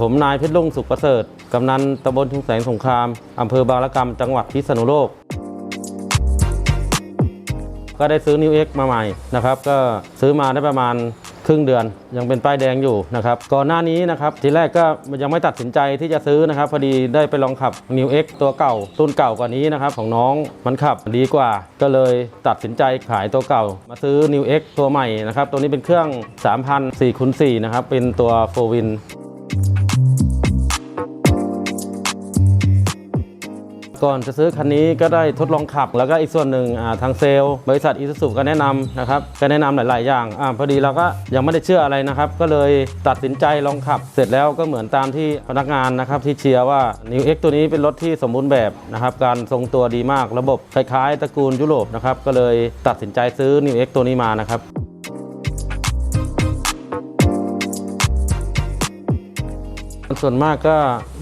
ผมนายเพชรลุงสุขประเสริฐ กำนันตำบลชุมแสงสงคราม อำเภอบางละกำจังหวัดพิษณุโลก ก็ได้ซื้อนิวเอ็กมาใหม่นะครับ ก็ซื้อมาได้ประมาณครึ่งเดือน ยังเป็นป้ายแดงอยู่นะครับก่อนหน้านี้นะครับทีแรกก็ยังไม่ตัดสินใจที่จะซื้อนะครับ พอดีได้ไปลองขับ New X ตัวเก่ารุ่นเก่ากว่านี้นะครับของน้องมันขับดีกว่า ก็เลยตัดสินใจขายตัวเก่า มาซื้อ New X ตัวใหม่นะครับตัวนี้เป็นเครื่อง 3,000 4คูณ4นะครับเป็นตัว4 Win ก่อนจะซื้อคันนี้ก็ได้ทดลองขับ แล้วก็อีกส่วนหนึ่งทางเซลล์บริษัทอีซูซูก็แนะนำนะครับก็แนะนำหลาย ๆ อย่างอพอดีเราก็ยังไม่ได้เชื่ออะไรนะครับ ก็เลยตัดสินใจลองขับ เสร็จแล้วก็เหมือนตามที่พนักงานนะครับที่เชียร์ว่า New X ตัวนี้เป็นรถที่สมบูรณ์แบบนะครับการทรงตัวดีมากระบบคล้าย ๆ ตระกูลยุโรปนะครับก็เลยตัดสินใจซื้อ New X ตัวนี้มานะครับ ส่วนมากก็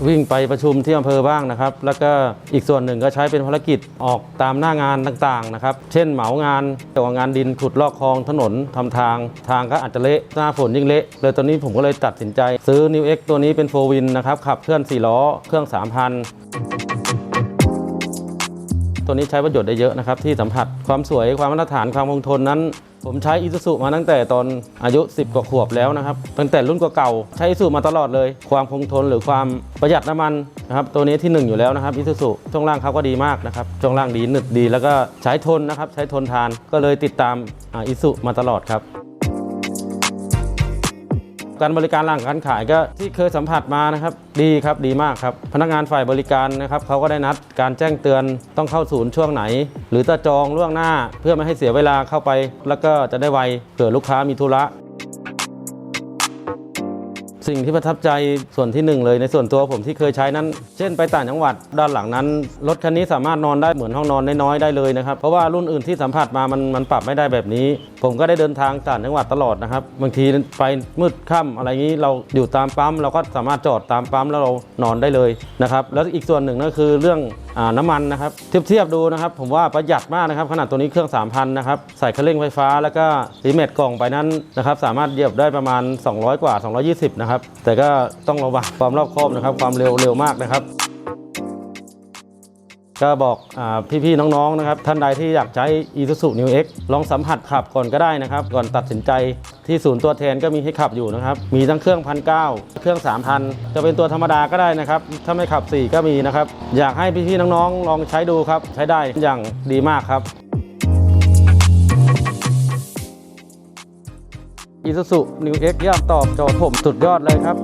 วิ่งไปประชุมที่อำเภอบ้างนะครับ แล้วก็อีกส่วนหนึ่งก็ใช้เป็นภารกิจออกตามหน้างานต่างๆนะครับ เช่นเหมางานเกี่ยวกับงานดินขุดลอกคลองถนนทำทาง ทางก็อาจจะเละหน้าฝนยิ่งเละเลยตอนนี้ผมก็เลยตัดสินใจ ซื้อ New X ตัวนี้เป็นโฟวินนะครับขับเคลื่อน4ล้อเครื่อง 3,000ตัวนี้ใช้ประโยชน์ได้เยอะนะครับที่สัมผัสความสวยความมาตรฐานความคงทนนั้น ผมใช้อิซูซุมาตั้งแต่ตอนอายุ 10 กว่าขวบแล้วนะครับ ตั้งแต่รุ่นเก่าๆใช้อิซูมาตลอดเลย ความคงทนหรือความประหยัดน้ำมันนะครับตัวนี้ที่ 1 อยู่แล้วนะครับอิซูซุช่วงล่างเขาก็ดีมากนะครับช่วงล่างดีหนึบดี แล้วก็ใช้ทนนะครับใช้ทนทานก็เลยติดตามอิซูมาตลอดครับ การบริการหลังการขายก็ที่เคยสัมผัสมานะครับ ดีครับดีมากครับ พนักงานฝ่ายบริการนะครับเขาก็ได้นัดการแจ้งเตือนต้องเข้าศูนย์ช่วงไหน หรือจะจองล่วงหน้าเพื่อไม่ให้เสียเวลาเข้าไป แล้วก็จะได้ไวเผื่อลูกค้ามีธุระ สิ่งที่ประทับใจส่วนที่หนึ่งเลยในส่วนตัวผมที่เคยใช้นั้น เช่นไปต่างจังหวัดด้านหลังนั้น รถคันนี้สามารถนอนได้เหมือนห้องนอนน้อยๆได้เลยนะครับ เพราะว่ารุ่นอื่นที่สัมผัสมามันมันปรับไม่ได้แบบนี้ ผมก็ได้เดินทางต่างจังหวัดตลอดนะครับบางทีไปมืดค่ำอะไรงี้เราอยู่ตามปั๊มเราก็สามารถจอดตามปั๊มแล้วเรานอนได้เลยนะครับแล้วอีกส่วนหนึ่งก็คือเรื่องอน้ำมันนะครับเทียบเทียบดูนะครับ ผมว่าประหยัดมากนะครับขนาดตัวนี้เครื่อง 3,000นะครับใส่คันเร่งไฟฟ้าแล้วก็รีเมทกล่องไปนั้นนะครับสามารถเหยียบได้ประมาณ 200 กว่า 220นะครับแต่ก็ต้องระวังความรอบคอบนะครับ ความเร็วเร็วมากนะครับ ก็บอกอพี่ๆน้องๆนะครับ ท่านใดที่อยากใช้ Isuzu New X ลองสัมผัสขับก่อนก็ได้นะครับ ก่อนตัดสินใจที่ศูนย์ตัวแทนก็มีให้ขับอยู่นะครับ มีทั้งเครื่องพันเเครื่อง 3,000 จะเป็นตัวธรรมดาก็ได้นะครับ ถ้าไม่ขับ 4 ก็มีนะครับ อยากให้พี่ๆน้องๆ ลองใช้ดูครับ ใช้ได้อย่างดีมากครับ Isuzu New X ย่อมตอบโจทย์ผมสุดยอดเลยครับ